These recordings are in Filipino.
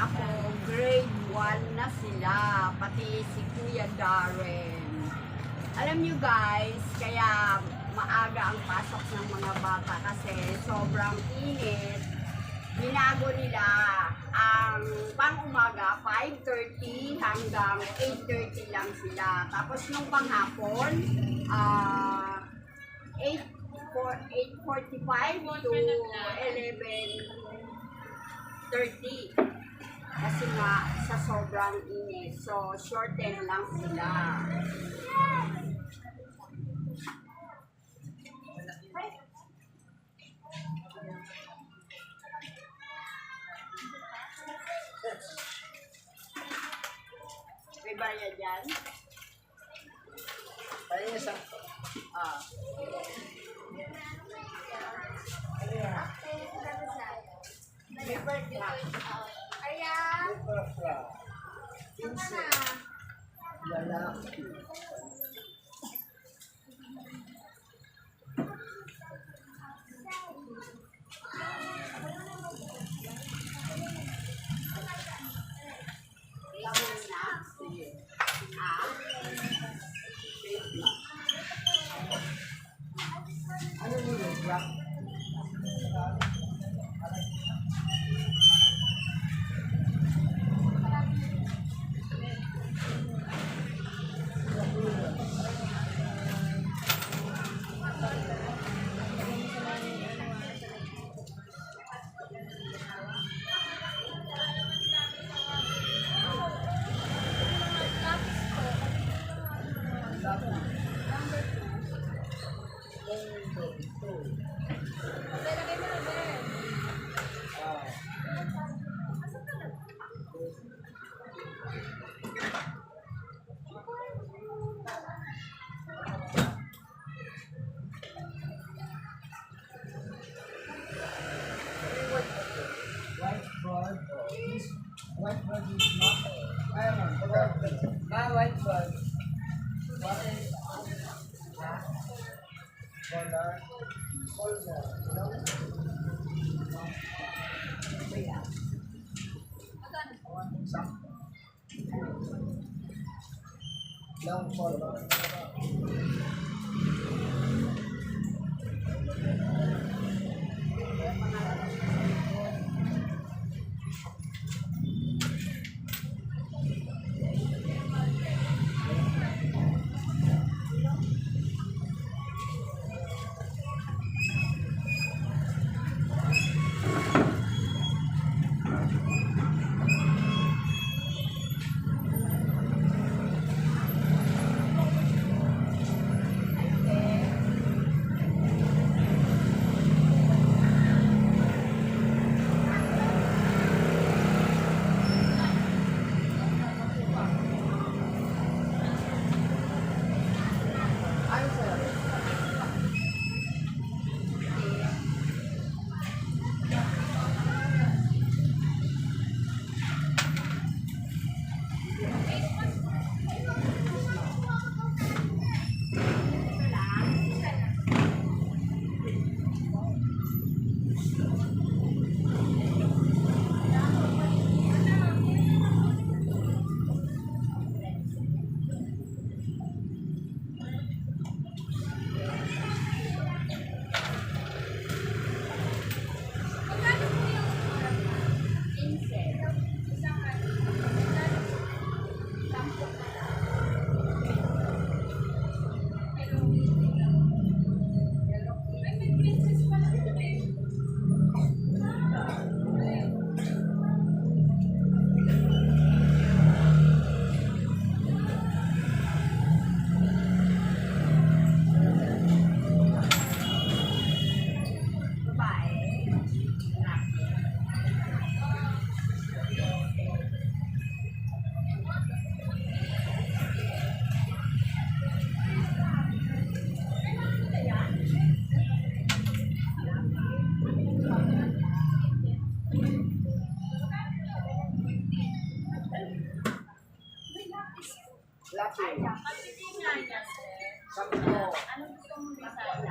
ako, grade 1 na sila, pati si Kuya Darren. Alam nyo guys, kaya maaga ang pasok ng mga bata kasi sobrang init. Binago nila ang pang-umaga, 5.30 hanggang 8.30 lang sila. Tapos nung panghapon, uh, 8 8.45 to 11.30. Kasi nga, sa sobrang init. So, shorten lang sila. May bayad yan? Tayo sa... Ah. Paper craft. Kaya, Superfra. Saka Sir. Sampo. Anong gusto mong design?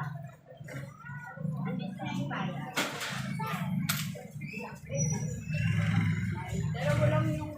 Pero walang yung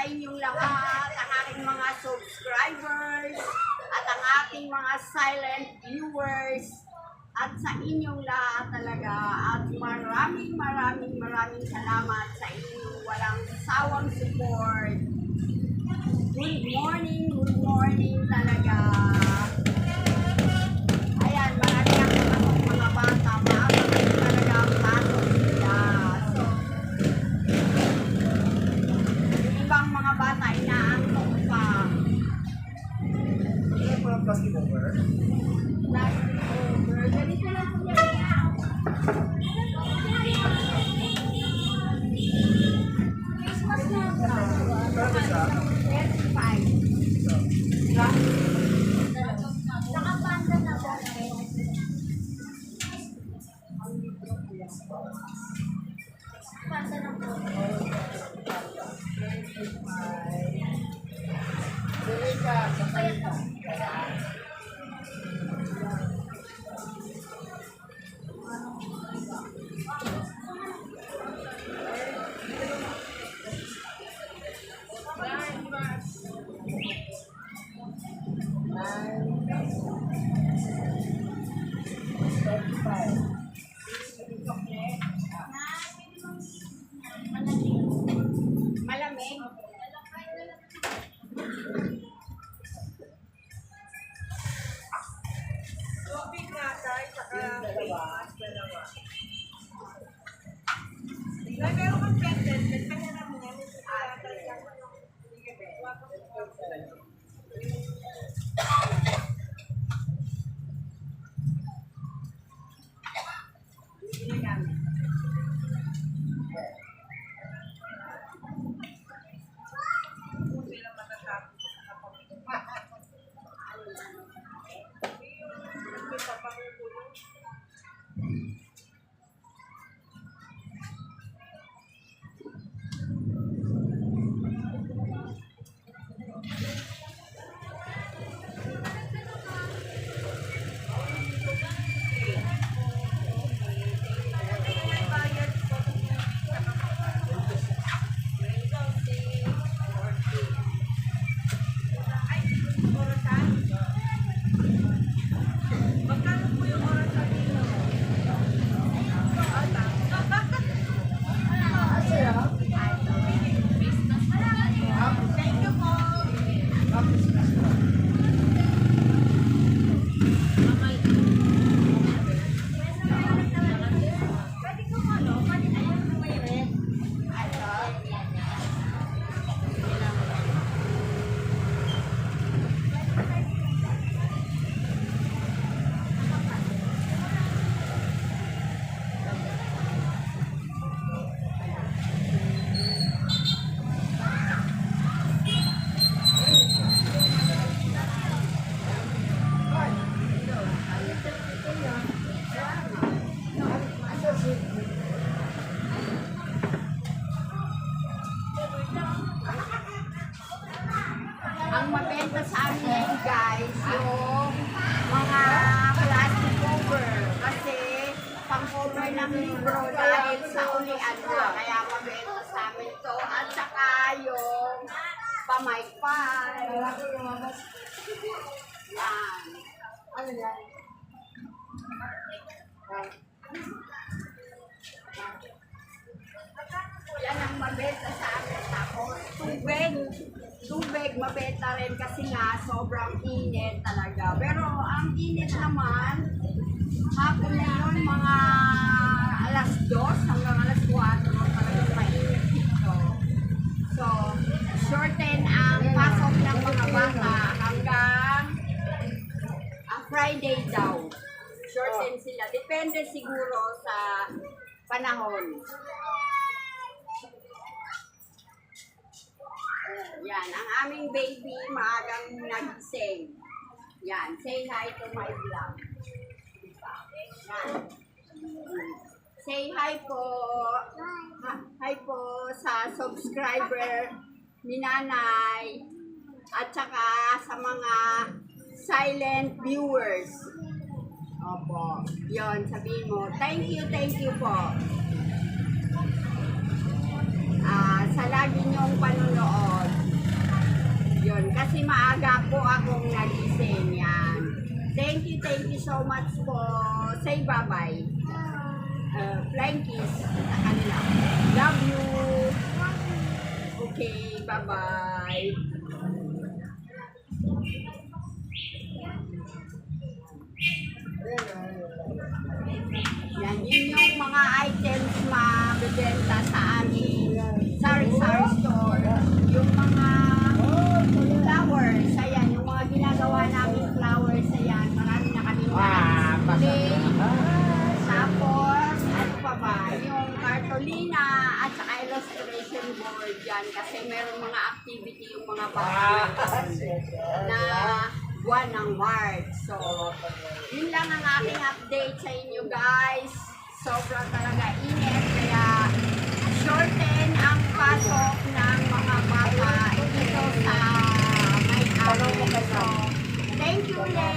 sa inyong lahat, ang aking mga subscribers, at ang aking mga silent viewers, at sa inyong lahat talaga. At maraming maraming maraming salamat sa inyong walang sawang support. Pamaypay. Yan. Ano yan? Yan ang mabenta sa amin. Tapos tubig. Tubig mabenta rin kasi nga sobrang init talaga. Pero ang init naman, hapon na yun, mga alas 2 hanggang alas 4 talagang mainit dito. So, shorten ang pasok ng mga bata hanggang ah, Friday daw. Shorten sila. Depende siguro sa panahon. Yan, ang aming baby maagang nagising. Yan, say hi to my vlog. Yan. Say hi po. Ha- Hi po sa subscriber ni Nanay at saka sa mga silent viewers. Yon, sabihin mo. Thank you, thank you po. Ah, sa lagi niyong panonood. Yun, kasi maaga po akong nagising yan. Thank you, thank you so much po. Say bye-bye. Uh, flying kiss sa kanila. Love you. Okay, bye-bye. Yung mga items mabibenta sa aming sari-sari store. Yung mga flowers, ayan, yung mga ginagawa namin flowers, ayan, marami na kami display. Tapos, ano pa ba, yung cartolina at saka illustration board yan kasi meron mga activity yung mga bata na buwan ng March. So, yun lang ang aking update sobrang talaga init kaya shorten ang pasok ng mga bata dito sa may amin. So, thank you ulit.